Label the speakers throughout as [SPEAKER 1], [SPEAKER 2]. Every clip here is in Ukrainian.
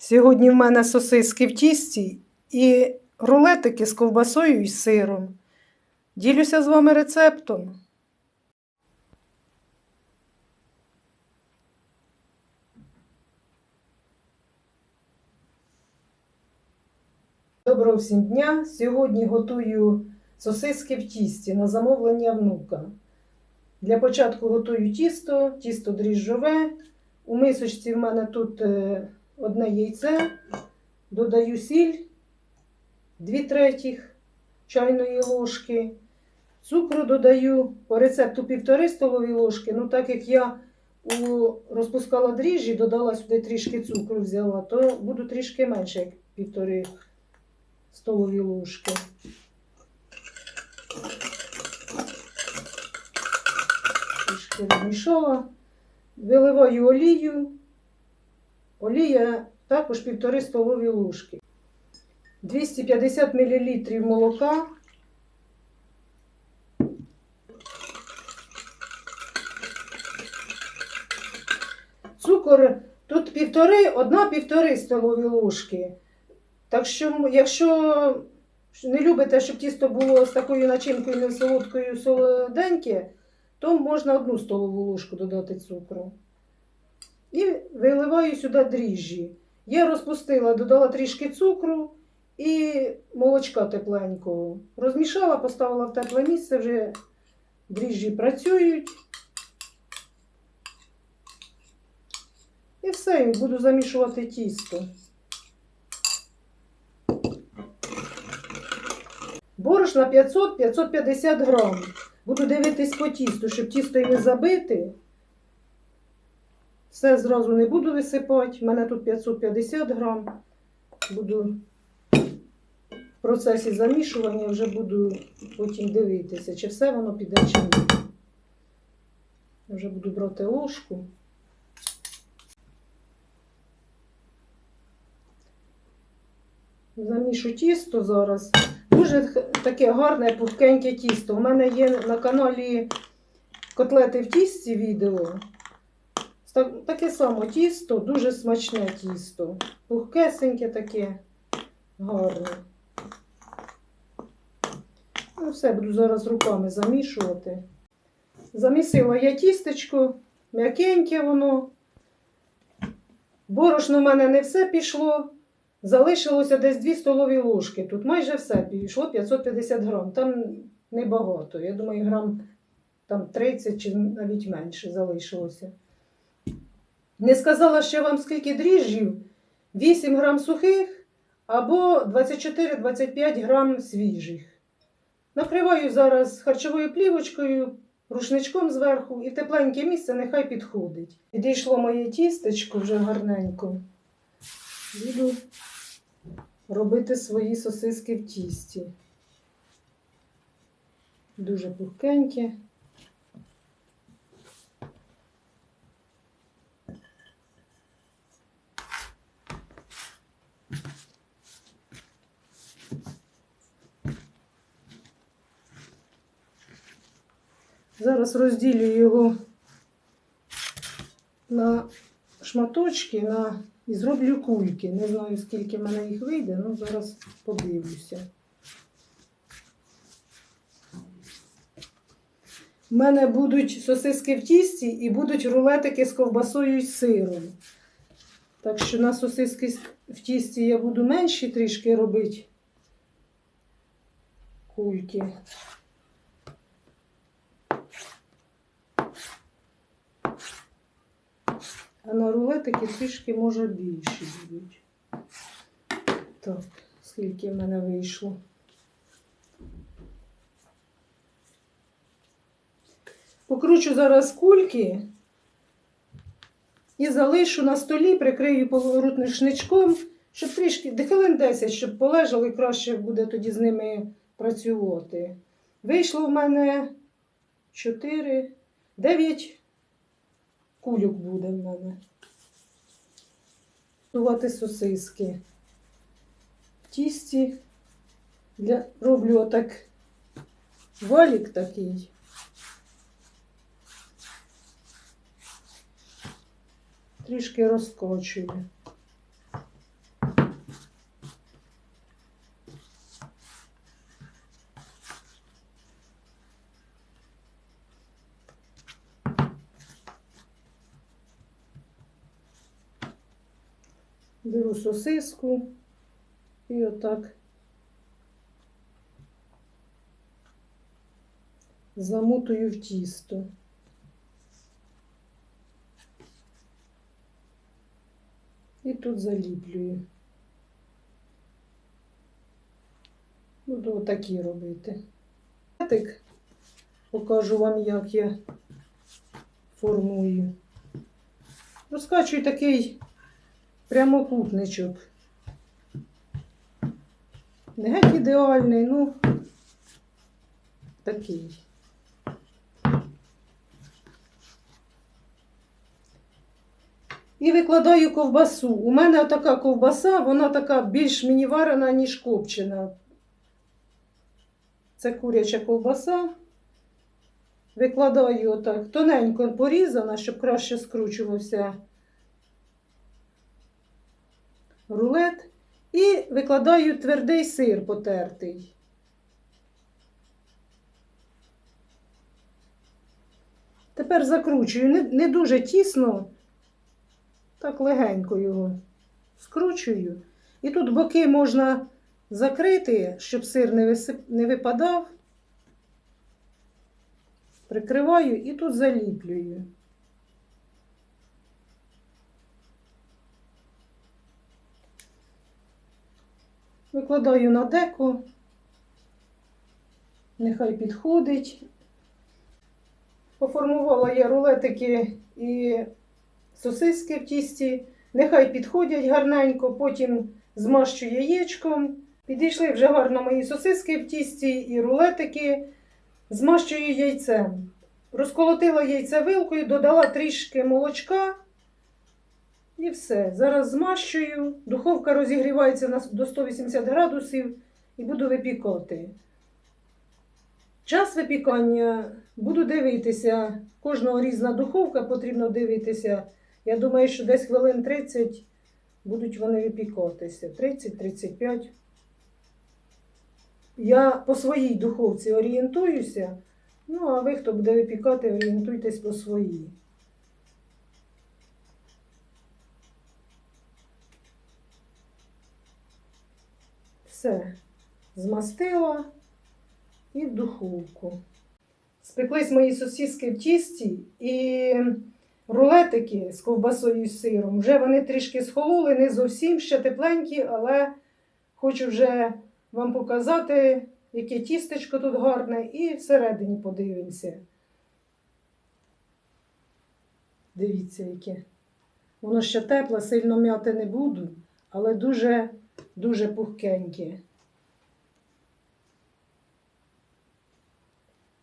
[SPEAKER 1] Сьогодні в мене сосиски в тісті і рулетики з ковбасою і сиром. Ділюся з вами рецептом. Доброго всім дня! Сьогодні готую сосиски в тісті на замовлення внука. Для початку готую тісто, тісто дріжджове. У мисочці в мене тут е, одне яйце, додаю сіль 2 третіх чайної ложки. Цукру додаю по рецепту 1,5 столові ложки. Ну, так як я у, розпускала дріжджі, додала сюди трішки цукру взяла, то буду трішки менше, як 1,5 столові ложки. Трішки розмішала. Виливаю олію. Олія також 1,5 столові ложки. 250 мл молока. Цукор тут півтори, одна-півтори столові ложки. Так що, якщо не любите, щоб тісто було з такою начинкою не солодкою солоденьке, то можна одну столову ложку додати цукру. І виливаю сюди дріжджі. Я розпустила, додала трішки цукру і молочка тепленького. Розмішала, поставила в тепле місце, вже дріжджі працюють. І все, буду замішувати тісто. Борошна 500-550 грам. Буду дивитись по тісту, щоб тісто не забити. Все зразу не буду висипати. У мене тут 550 грам. Буду в процесі замішування вже буду потім дивитися, чи все воно піде, чи ні. Вже буду брати ложку. Замішу тісто зараз. Дуже таке гарне пухкеньке тісто. У мене є на каналі котлети в тісті відео. Ста- Таке саме тісто, дуже смачне тісто. Пухкесеньке таке, гарне. Ну, все, буду зараз руками замішувати. Замісила я тістечко, м'якеньке воно. Борошно в мене не все пішло. Залишилося десь 2 столові ложки. Тут майже все пішло 550 грам. Там небагато. Я думаю, грам там 30 чи навіть менше залишилося. Не сказала ще вам, скільки дріжджів. 8 грам сухих або 24-25 грам свіжих. Накриваю зараз харчовою плівочкою, рушничком зверху і в тепленьке місце нехай підходить. Підійшло моє тістечко вже гарненько. Буду робити свої сосиски в тісті. Дуже пухкенькі. Зараз розділю його на шматочки на... і зроблю кульки. Не знаю, скільки в мене їх вийде, але зараз подивлюся. У мене будуть сосиски в тісті і будуть рулетики з ковбасою і сиром. Так що на сосиски в тісті я буду менші трішки робити кульки. А на рулетики трішки, може, більші будуть. Так, скільки в мене вийшло. Покручу зараз кульки і залишу на столі, прикрию поворотничком, щоб трішки, де хвилин 10, щоб полежали, краще буде тоді з ними працювати. Вийшло в мене 4, 9 кульок буде в мене. Готувати сосиски. В тісті для... роблю отак валік такий. Трішки розкочую. Беру сосиску і отак замотую в тісто. І тут заліплюю. Буду отакі робити. Покажу вам, як я формую. Розкачую такий прямокутничок. Не геть ідеальний, ну такий. І викладаю ковбасу. У мене така ковбаса, вона така більш мені варена, ніж копчена. Це куряча ковбаса. Викладаю отак тоненько порізана, щоб краще скручувався рулет. І викладаю твердий сир потертий. Тепер закручую не, не дуже тісно, так легенько його скручую. І тут боки можна закрити, щоб сир не, висип... не випадав. Прикриваю і тут заліплюю. Викладаю на деко, нехай підходить. Поформувала я рулетики і сосиски в тісті, нехай підходять гарненько, потім змащу яєчком. Підійшли вже гарно мої сосиски в тісті і рулетики, змащую яйцем. Розколотила яйце вилкою, додала трішки молочка. І все. Зараз змащую. Духовка розігрівається до 180 градусів і буду випікати. Час випікання буду дивитися. Кожного різна духовка потрібно дивитися. Я думаю, що десь хвилин 30 будуть вони випікатися. 30-35. Я по своїй духовці орієнтуюся. Ну, а ви, хто буде випікати, орієнтуйтесь по своїй. Все, змастила і в духовку. Спеклись мої сосиски в тісті і рулетики з ковбасою і сиром. Вже вони трішки схололи, не зовсім ще тепленькі, але хочу вже вам показати, яке тістечко тут гарне, і всередині подивимося. Дивіться, яке. Воно ще тепле, сильно м'яти не буду, але дуже, дуже пухкеньке.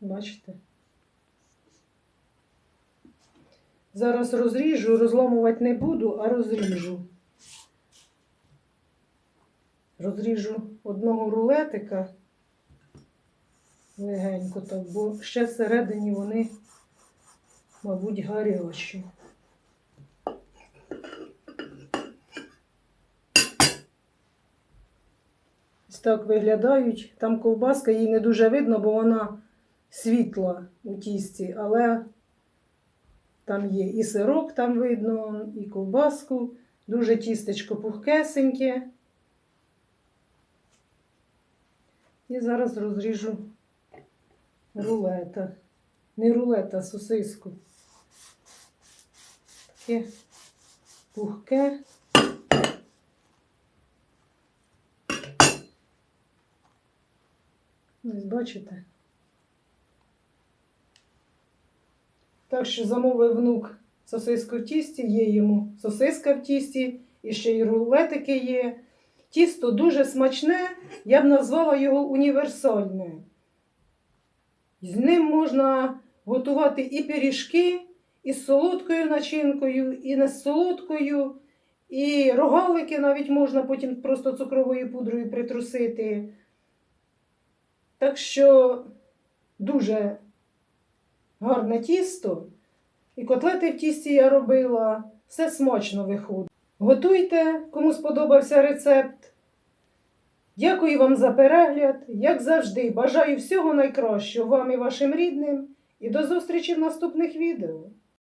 [SPEAKER 1] Бачите? Зараз розріжу, розламувати не буду, а розріжу. Розріжу одного рулетика легенько так, бо ще всередині вони, мабуть, гарячі. Ось так виглядають. Там ковбаска, її не дуже видно, бо вона світла у тісті, але там є і сирок, там видно, і ковбаску. Дуже тістечко пухкесеньке. І зараз розріжу рулета. Не рулета, а сосиску. Таке пухке. Ось бачите. Так що замовив внук сосиску в тісті, є йому сосиска в тісті, і ще й рулетики є. Тісто дуже смачне, я б назвала його універсальне. З ним можна готувати і пиріжки, і з солодкою начинкою, і не з солодкою, і рогалики навіть можна потім просто цукровою пудрою притрусити. Так що дуже гарне тісто. І котлети в тісті я робила. Все смачно виходить. Готуйте, кому сподобався рецепт. Дякую вам за перегляд. Як завжди, бажаю всього найкращого вам і вашим рідним. І до зустрічі в наступних відео.